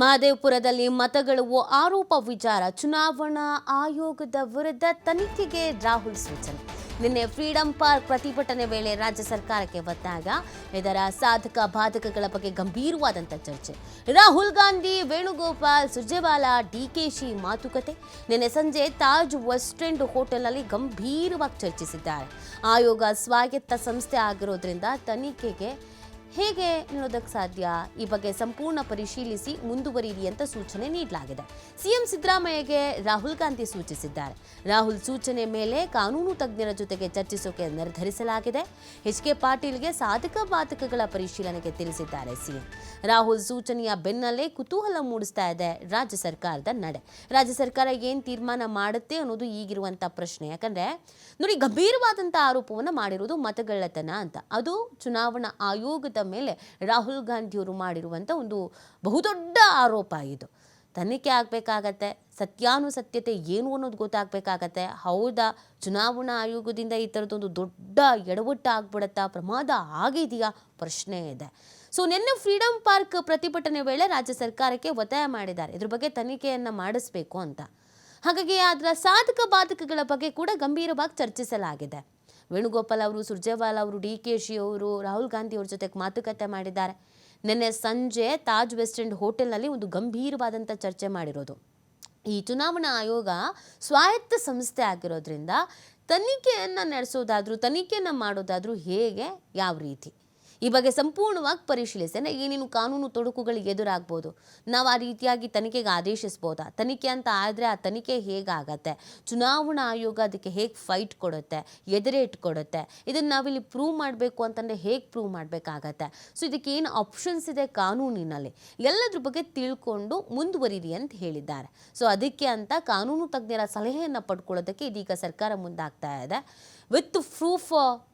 ಮಹದೇವಪುರದಲ್ಲಿ ಮತಗಳು ಆರೋಪ ವಿಚಾರ ಚುನಾವಣಾ ಆಯೋಗದ ವಿರುದ್ಧ ತನಿಖೆಗೆ ರಾಹುಲ್ ಸೂಚನೆ. ನಿನ್ನೆ ಫ್ರೀಡಂ ಪಾರ್ಕ್ ಪ್ರತಿಭಟನೆ ವೇಳೆ ರಾಜ್ಯ ಸರ್ಕಾರಕ್ಕೆ ಒತ್ತಾಗ ಇದರ ಸಾಧಕ ಬಾಧಕಗಳ ಬಗ್ಗೆ ಗಂಭೀರವಾದಂಥ ಚರ್ಚೆ. ರಾಹುಲ್ ಗಾಂಧಿ, ವೇಣುಗೋಪಾಲ್, ಸುರ್ಜೇವಾಲಾ ಡಿಕೆಶಿ ಮಾತುಕತೆ. ನಿನ್ನೆ ಸಂಜೆ ತಾಜ್ ವೆಸ್ಟ್ ಎಂಡ್ ಹೋಟೆಲ್ನಲ್ಲಿ ಗಂಭೀರವಾಗಿ ಚರ್ಚಿಸಿದ್ದಾರೆ. ಆಯೋಗ ಸ್ವಾಗತ ಸಂಸ್ಥೆ ಆಗಿರೋದ್ರಿಂದ ತನಿಖೆಗೆ ಹೇಗೆ ನೀಡೋದಕ್ಕೆ ಸಾಧ್ಯ? ಈ ಬಗ್ಗೆ ಸಂಪೂರ್ಣ ಪರಿಶೀಲಿಸಿ ಮುಂದುವರಿಯಿರಿ ಅಂತ ಸೂಚನೆ ನೀಡಲಾಗಿದೆ. ಸಿಎಂ ಸಿದ್ದರಾಮಯ್ಯಗೆ ರಾಹುಲ್ ಗಾಂಧಿ ಸೂಚಿಸಿದ್ದಾರೆ. ರಾಹುಲ್ ಸೂಚನೆ ಮೇಲೆ ಕಾನೂನು ತಜ್ಞರ ಜೊತೆಗೆ ಚರ್ಚಿಸೋಕೆ ನಿರ್ಧರಿಸಲಾಗಿದೆ. ಎಚ್ ಕೆ ಪಾಟೀಲ್ಗೆ ಸಾಧಕ ಬಾಧಕಗಳ ಪರಿಶೀಲನೆಗೆ ತಿಳಿಸಿದ್ದಾರೆ ಸಿಎಂ. ರಾಹುಲ್ ಸೂಚನೆಯ ಬೆನ್ನಲ್ಲೇ ಕುತೂಹಲ ಮೂಡಿಸ್ತಾ ಇದೆ ರಾಜ್ಯ ಸರ್ಕಾರದ ನಡೆ. ರಾಜ್ಯ ಸರ್ಕಾರ ಏನು ತೀರ್ಮಾನ ಮಾಡುತ್ತೆ ಅನ್ನೋದು ಈಗಿರುವಂತ ಪ್ರಶ್ನೆ. ಯಾಕಂದ್ರೆ, ನೋಡಿ ಗಂಭೀರವಾದಂಥ ಆರೋಪವನ್ನು ಮಾಡಿರುವುದು ಮತಗಳ್ಳತನ ಅಂತ. ಅದು ಚುನಾವಣಾ ಆಯೋಗದ ಮೇಲೆ ರಾಹುಲ್ ಗಾಂಧಿಯವರು ಮಾಡಿರುವಂಥ ಒಂದು ಬಹುದೊಡ್ಡ ಆರೋಪ ಇದು. ತನಿಖೆ ಆಗಬೇಕಾಗತ್ತೆ, ಸತ್ಯಾನುಸತ್ಯತೆ ಏನು ಅನ್ನೋದು ಗೊತ್ತಾಗಬೇಕಾಗತ್ತೆ. ಹೌದಾ, ಚುನಾವಣಾ ಆಯೋಗದಿಂದ ಈ ಥರದ್ದೊಂದು ದೊಡ್ಡ ಎಡವಟ್ಟು ಆಗ್ಬಿಡತ್ತಾ, ಪ್ರಮಾದ ಆಗಿದೆಯಾ? ಪ್ರಶ್ನೆ ಇದೆ. ಸೊ ನಿನ್ನೆ ಫ್ರೀಡಂ ಪಾರ್ಕ್ ಪ್ರತಿಭಟನೆ ವೇಳೆ ರಾಜ್ಯ ಸರ್ಕಾರಕ್ಕೆ ಒತ್ತಾಯ ಮಾಡಿದ್ದಾರೆ. ಇದ್ರ ಬಗ್ಗೆ ತನಿಖೆಯನ್ನು ಮಾಡಿಸ್ಬೇಕು ಅಂತ. ಹಾಗಾಗಿ ಅದರ ಸಾಧಕ ಬಾಧಕಗಳ ಬಗ್ಗೆ ಕೂಡ ಗಂಭೀರವಾಗಿ ಚರ್ಚಿಸಲಾಗಿದೆ. ವೇಣುಗೋಪಾಲ್ ಅವರು, ಸುರ್ಜೇವಾಲ್ ಅವರು ಡಿ ಕೆ ಶಿ ಅವರು, ರಾಹುಲ್ ಗಾಂಧಿ ಅವ್ರ ಜೊತೆಗೆ ಮಾತುಕತೆ ಮಾಡಿದ್ದಾರೆ. ನಿನ್ನೆ ಸಂಜೆ ತಾಜ್ ವೆಸ್ಟ್ ಎಂಡ್ ಹೋಟೆಲ್ನಲ್ಲಿ ಒಂದು ಗಂಭೀರವಾದಂಥ ಚರ್ಚೆ ಮಾಡಿರೋದು. ಈ ಚುನಾವಣಾ ಆಯೋಗ ಸ್ವಾಯತ್ತ ಸಂಸ್ಥೆ ಆಗಿರೋದ್ರಿಂದ ತನಿಖೆಯನ್ನು ನಡೆಸೋದಾದ್ರೂ, ತನಿಖೆಯನ್ನು ಮಾಡೋದಾದರೂ ಹೇಗೆ, ಯಾವ ರೀತಿ? ಈ ಬಗ್ಗೆ ಸಂಪೂರ್ಣವಾಗಿ ಪರಿಶೀಲಿಸಿ. ಏನೇನು ಕಾನೂನು ತೊಡಕುಗಳು ಎದುರಾಗ್ಬೋದು. ನಾವು ಆ ರೀತಿಯಾಗಿ ತನಿಖೆಗೆ ಆದೇಶಿಸ್ಬೋದಾ? ತನಿಖೆ ಅಂತ ಆದರೆ ಆ ತನಿಖೆ ಹೇಗಾಗತ್ತೆ? ಚುನಾವಣಾ ಆಯೋಗ ಅದಕ್ಕೆ ಹೇಗೆ ಫೈಟ್ ಕೊಡುತ್ತೆ? ಎದುರೇಟ್ ಕೊಡುತ್ತೆ? ಇದನ್ನು ನಾವಿಲ್ಲಿ ಪ್ರೂವ್ ಮಾಡಬೇಕು ಅಂತಂದರೆ ಹೇಗೆ ಪ್ರೂವ್ ಮಾಡಬೇಕಾಗತ್ತೆ? ಸೊ ಇದಕ್ಕೆ ಏನು ಆಪ್ಷನ್ಸ್ ಇದೆ ಕಾನೂನಿನಲ್ಲಿ? ಎಲ್ಲದ್ರ ಬಗ್ಗೆ ತಿಳ್ಕೊಂಡು ಮುಂದುವರಿರಿ ಅಂತ ಹೇಳಿದ್ದಾರೆ. ಸೊ ಅದಕ್ಕೆ ಅಂತ ಕಾನೂನು ತಜ್ಞರ ಸಲಹೆಯನ್ನು ಪಡ್ಕೊಳ್ಳೋದಕ್ಕೆ ಇದೀಗ ಸರ್ಕಾರ ಮುಂದಾಗ್ತಾ ಇದೆ. ವಿತ್ ಪ್ರೂಫ್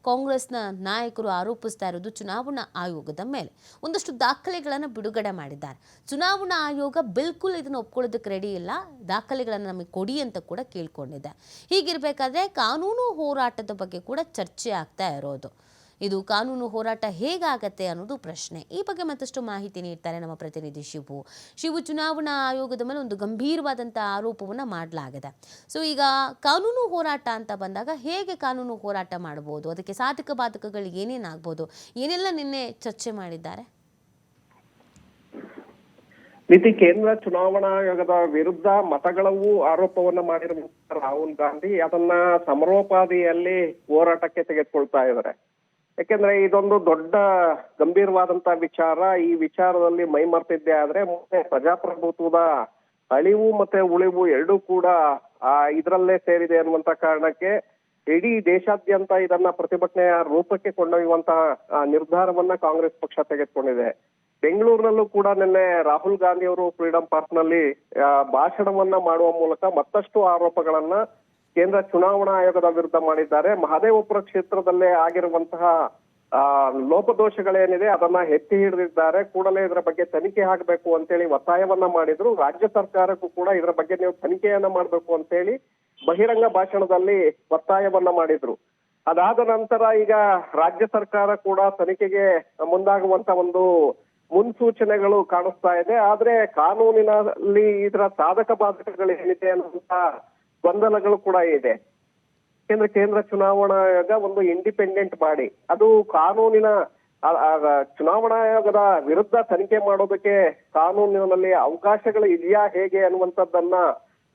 ಕಾಂಗ್ರೆಸ್ನ ನಾಯಕರು ಆರೋಪಿಸ್ತಾ ಇರೋದು ಚುನಾವಣಾ ಆಯೋಗದ ಮೇಲೆ. ಒಂದಷ್ಟು ದಾಖಲೆಗಳನ್ನು ಬಿಡುಗಡೆ ಮಾಡಿದ್ದಾರೆ. ಚುನಾವಣಾ ಆಯೋಗ ಬಿಲ್ಕುಲ್ ಇದನ್ನು ಒಪ್ಕೊಳ್ಳೋದಕ್ಕೆ ರೆಡಿ ಇಲ್ಲ. ದಾಖಲೆಗಳನ್ನು ನಮಗೆ ಕೊಡಿ ಅಂತ ಕೂಡ ಕೇಳ್ಕೊಂಡಿದೆ. ಹೀಗಿರಬೇಕಾದ್ರೆ ಕಾನೂನು ಹೋರಾಟದ ಬಗ್ಗೆ ಕೂಡ ಚರ್ಚೆ ಆಗ್ತಾ ಇರೋದು. ಇದು ಕಾನೂನು ಹೋರಾಟ ಹೇಗಾಗತ್ತೆ ಅನ್ನೋದು ಪ್ರಶ್ನೆ. ಈ ಬಗ್ಗೆ ಮತ್ತಷ್ಟು ಮಾಹಿತಿ ನೀಡ್ತಾರೆ ನಮ್ಮ ಪ್ರತಿನಿಧಿ ಶಿವು. ಶಿವು, ಚುನಾವಣಾ ಆಯೋಗದ ಮೇಲೆ ಒಂದು ಗಂಭೀರವಾದಂಥ ಆರೋಪವನ್ನು ಮಾಡಲಾಗಿದೆ. ಸೊ ಈಗ ಕಾನೂನು ಹೋರಾಟ ಅಂತ ಬಂದಾಗ ಹೇಗೆ ಕಾನೂನು ಹೋರಾಟ ಮಾಡ್ಬೋದು? ಅದಕ್ಕೆ ಸಾಧಕ ಬಾಧಕಗಳು ಏನೇನಾಗ್ಬೋದು ಏನೆಲ್ಲ ನಿನ್ನೆ ಚರ್ಚೆ ಮಾಡಿದ್ದಾರೆ? ನೀತಿ ಕೇಂದ್ರ ಚುನಾವಣಾ ಆಯೋಗದ ವಿರುದ್ಧ ಮತಗಳವು ಆರೋಪವನ್ನ ಮಾಡಿರುವ ರಾಹುಲ್ ಗಾಂಧಿ ಅದನ್ನ ಸಮರೋಪಾದಿಯಲ್ಲಿ ಹೋರಾಟಕ್ಕೆ ತೆಗೆದುಕೊಳ್ತಾ ಇದ್ದಾರೆ. ಯಾಕೆಂದ್ರೆ ಇದೊಂದು ದೊಡ್ಡ ಗಂಭೀರವಾದಂತ ವಿಚಾರ. ಈ ವಿಚಾರದಲ್ಲಿ ಮೈ ಮರ್ತಿದ್ದೆ ಆದ್ರೆ ಮುಂದೆ ಪ್ರಜಾಪ್ರಭುತ್ವದ ಅಳಿವು ಮತ್ತೆ ಉಳಿವು ಎರಡೂ ಕೂಡ, ಆ, ಇದರಲ್ಲೇ ಸೇರಿದೆ ಅನ್ನುವಂತ ಕಾರಣಕ್ಕೆ ಇಡೀ ದೇಶಾದ್ಯಂತ ಇದನ್ನ ಪ್ರತಿಭಟನೆಯ ರೂಪಕ್ಕೆ ಕೊಂಡೊಯ್ಯುವಂತಹ ನಿರ್ಧಾರವನ್ನ ಕಾಂಗ್ರೆಸ್ ಪಕ್ಷ ತೆಗೆದುಕೊಂಡಿದೆ. ಬೆಂಗಳೂರಿನಲ್ಲೂ ಕೂಡ ನಿನ್ನೆ ರಾಹುಲ್ ಗಾಂಧಿ ಅವರು ಫ್ರೀಡಂ ಪಾರ್ಕ್ನಲ್ಲಿ ಭಾಷಣವನ್ನ ಮಾಡುವ ಮೂಲಕ ಮತ್ತಷ್ಟು ಆರೋಪಗಳನ್ನ ಕೇಂದ್ರ ಚುನಾವಣಾ ಆಯೋಗದ ವಿರುದ್ಧ ಮಾಡಿದ್ದಾರೆ. ಮಹದೇವಪುರ ಕ್ಷೇತ್ರದಲ್ಲೇ ಆಗಿರುವಂತಹ ಲೋಪದೋಷಗಳೇನಿದೆ ಅದನ್ನ ಎತ್ತಿ ಹಿಡಿದಿದ್ದಾರೆ. ಕೂಡಲೇ ಇದರ ಬಗ್ಗೆ ತನಿಖೆ ಆಗಬೇಕು ಅಂತೇಳಿ ಒತ್ತಾಯವನ್ನ ಮಾಡಿದ್ರು. ರಾಜ್ಯ ಸರ್ಕಾರಕ್ಕೂ ಕೂಡ ಇದರ ಬಗ್ಗೆ ನೀವು ತನಿಖೆಯನ್ನ ಮಾಡಬೇಕು ಅಂತೇಳಿ ಬಹಿರಂಗ ಭಾಷಣದಲ್ಲಿ ಒತ್ತಾಯವನ್ನ ಮಾಡಿದ್ರು. ಅದಾದ ನಂತರ ಈಗ ರಾಜ್ಯ ಸರ್ಕಾರ ಕೂಡ ತನಿಖೆಗೆ ಮುಂದಾಗುವಂತ ಒಂದು ಮುನ್ಸೂಚನೆಗಳು ಕಾಣಿಸ್ತಾ ಇದೆ. ಆದ್ರೆ ಕಾನೂನಿನಲ್ಲಿ ಇದರ ಸಾಧಕ ಬಾಧಕಗಳು ಏನಿದೆ ಅನ್ನುವಂತ ಗೊಂದಲಗಳು ಕೂಡ ಇದೆ. ಕೇಂದ್ರ ಕೇಂದ್ರ ಚುನಾವಣಾ ಆಯೋಗ ಒಂದು ಇಂಡಿಪೆಂಡೆಂಟ್ ಬಾಡಿ ಅದು ಕಾನೂನಿನ ಚುನಾವಣಾ ಆಯೋಗದ ವಿರುದ್ಧ ತನಿಖೆ ಮಾಡೋದಕ್ಕೆ ಕಾನೂನಿನಲ್ಲಿ ಅವಕಾಶಗಳು ಇದೆಯಾ ಹೇಗೆ ಅನ್ನುವಂಥದ್ದನ್ನ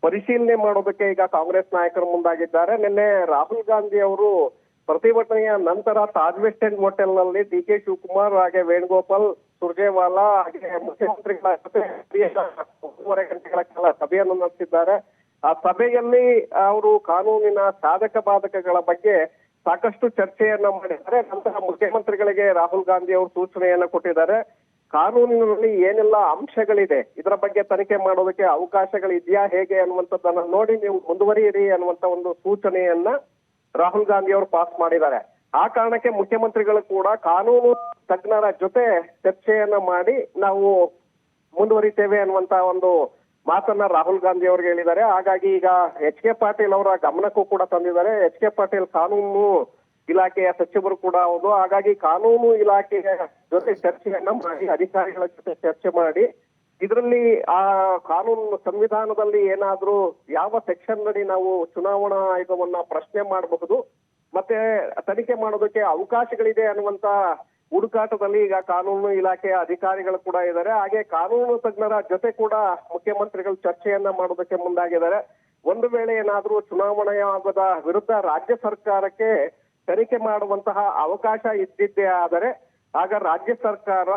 ಪರಿಶೀಲನೆ ಮಾಡೋದಕ್ಕೆ ಈಗ ಕಾಂಗ್ರೆಸ್ ನಾಯಕರು ಮುಂದಾಗಿದ್ದಾರೆ. ನಿನ್ನೆ ರಾಹುಲ್ ಗಾಂಧಿ ಅವರು ಪ್ರತಿಭಟನೆಯ ನಂತರ ತಾಜ್ ವೆಸ್ಟ್ ಎಂಡ್ ಹೋಟೆಲ್ನಲ್ಲಿ ಡಿ ಕೆ ಶಿವಕುಮಾರ್ ಹಾಗೆ ವೇಣುಗೋಪಾಲ್ ಸುರ್ಜೇವಾಲಾ ಹಾಗೆ ಮುಖ್ಯಮಂತ್ರಿಗಳ ಜೊತೆ ಒಂದೂವರೆ ಗಂಟೆಗಳ ಕಾಲ ಸಭೆಯನ್ನು ನಡೆಸಿದ್ದಾರೆ. ಆ ಸಭೆಯಲ್ಲಿ ಅವರು ಕಾನೂನಿನ ಸಾಧಕ ಬಾಧಕಗಳ ಬಗ್ಗೆ ಸಾಕಷ್ಟು ಚರ್ಚೆಯನ್ನ ಮಾಡಿದ್ದಾರೆ. ನಂತರ ಮುಖ್ಯಮಂತ್ರಿಗಳಿಗೆ ರಾಹುಲ್ ಗಾಂಧಿ ಅವರು ಸೂಚನೆಯನ್ನ ಕೊಟ್ಟಿದ್ದಾರೆ. ಕಾನೂನಿನಲ್ಲಿ ಏನೆಲ್ಲ ಅಂಶಗಳಿದೆ, ಇದರ ಬಗ್ಗೆ ತನಿಖೆ ಮಾಡೋದಕ್ಕೆ ಅವಕಾಶಗಳಿದೆಯಾ ಹೇಗೆ ಅನ್ನುವಂಥದ್ದನ್ನ ನೋಡಿ ನೀವು ಮುಂದುವರಿಯಿರಿ ಅನ್ನುವಂತ ಒಂದು ಸೂಚನೆಯನ್ನ ರಾಹುಲ್ ಗಾಂಧಿ ಅವರು ಪಾಸ್ ಮಾಡಿದ್ದಾರೆ. ಆ ಕಾರಣಕ್ಕೆ ಮುಖ್ಯಮಂತ್ರಿಗಳು ಕೂಡ ಕಾನೂನು ತಜ್ಞರ ಜೊತೆ ಚರ್ಚೆಯನ್ನ ಮಾಡಿ ನಾವು ಮುಂದುವರಿತೇವೆ ಅನ್ನುವಂತ ಒಂದು ಮಾತನ್ನ ರಾಹುಲ್ ಗಾಂಧಿ ಅವರಿಗೆ ಹೇಳಿದ್ದಾರೆ. ಹಾಗಾಗಿ ಈಗ ಎಚ್ ಕೆ ಪಾಟೀಲ್ ಅವರ ಗಮನಕ್ಕೂ ಕೂಡ ತಂದಿದ್ದಾರೆ. ಎಚ್ ಕೆ ಪಾಟೀಲ್ ಕಾನೂನು ಇಲಾಖೆಯ ಸಚಿವರು ಕೂಡ ಹೌದು. ಹಾಗಾಗಿ ಕಾನೂನು ಇಲಾಖೆಯ ಜೊತೆ ಚರ್ಚೆಯನ್ನ ಮಾಡಿ, ಅಧಿಕಾರಿಗಳ ಜೊತೆ ಚರ್ಚೆ ಮಾಡಿ, ಇದರಲ್ಲಿ ಆ ಕಾನೂನು ಸಂವಿಧಾನದಲ್ಲಿ ಏನಾದ್ರೂ ಯಾವ ಸೆಕ್ಷನ್ ನಡಿ ನಾವು ಚುನಾವಣಾ ಆಯೋಗವನ್ನ ಪ್ರಶ್ನೆ ಮಾಡಬಹುದು, ಮತ್ತೆ ತನಿಖೆ ಮಾಡೋದಕ್ಕೆ ಅವಕಾಶಗಳಿದೆ ಅನ್ನುವಂತ ಹುಡುಕಾಟದಲ್ಲಿ ಈಗ ಕಾನೂನು ಇಲಾಖೆಯ ಅಧಿಕಾರಿಗಳು ಕೂಡ ಇದ್ದಾರೆ. ಹಾಗೆ ಕಾನೂನು ತಜ್ಞರ ಜೊತೆ ಕೂಡ ಮುಖ್ಯಮಂತ್ರಿಗಳು ಚರ್ಚೆಯನ್ನ ಮಾಡೋದಕ್ಕೆ ಮುಂದಾಗಿದ್ದಾರೆ. ಒಂದು ವೇಳೆ ಏನಾದರೂ ಚುನಾವಣೆಯಾಗದ ವಿರುದ್ಧ ರಾಜ್ಯ ಸರ್ಕಾರಕ್ಕೆ ತನಿಖೆ ಮಾಡುವಂತಹ ಅವಕಾಶ ಇದ್ದಿದ್ದೇ ಆದರೆ, ಆಗ ರಾಜ್ಯ ಸರ್ಕಾರ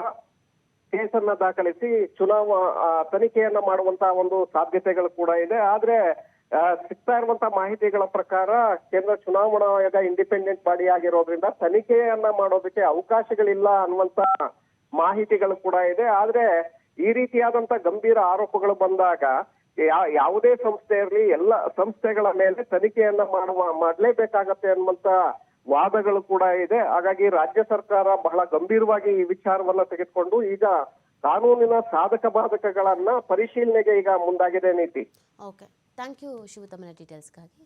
ಕೇಸನ್ನ ದಾಖಲಿಸಿ ಚುನಾವ ತನಿಖೆಯನ್ನ ಮಾಡುವಂತಹ ಒಂದು ಸಾಧ್ಯತೆಗಳು ಕೂಡ ಇದೆ. ಆದ್ರೆ ಸಿಗ್ತಾ ಇರುವಂತ ಮಾಹಿತಿಗಳ ಪ್ರಕಾರ ಕೇಂದ್ರ ಚುನಾವಣಾ ಆಯೋಗ ಇಂಡಿಪೆಂಡೆಂಟ್ ಬಾಡಿ ಆಗಿರೋದ್ರಿಂದ ತನಿಖೆಯನ್ನ ಮಾಡೋದಕ್ಕೆ ಅವಕಾಶಗಳಿಲ್ಲ ಅನ್ನುವಂತ ಮಾಹಿತಿಗಳು ಕೂಡ ಇದೆ. ಆದ್ರೆ ಈ ರೀತಿಯಾದಂತ ಗಂಭೀರ ಆರೋಪಗಳು ಬಂದಾಗ ಯಾವುದೇ ಸಂಸ್ಥೆ ಇರಲಿ, ಎಲ್ಲ ಸಂಸ್ಥೆಗಳ ಮೇಲೆ ತನಿಖೆಯನ್ನ ಮಾಡುವ, ಮಾಡಲೇಬೇಕಾಗತ್ತೆ ಅನ್ನುವಂತ ವಾದಗಳು ಕೂಡ ಇದೆ. ಹಾಗಾಗಿ ರಾಜ್ಯ ಸರ್ಕಾರ ಬಹಳ ಗಂಭೀರವಾಗಿ ಈ ವಿಚಾರವನ್ನ ತೆಗೆದುಕೊಂಡು ಈಗ ಕಾನೂನಿನ ಸಾಧಕ ಬಾಧಕಗಳನ್ನ ಪರಿಶೀಲನೆಗೆ ಈಗ ಮುಂದಾಗಿದೆ ನೀತಿ. Thank you ಶಿವತಮ್ಮನ ಡೀಟೇಲ್ಸ್ಗಾಗಿ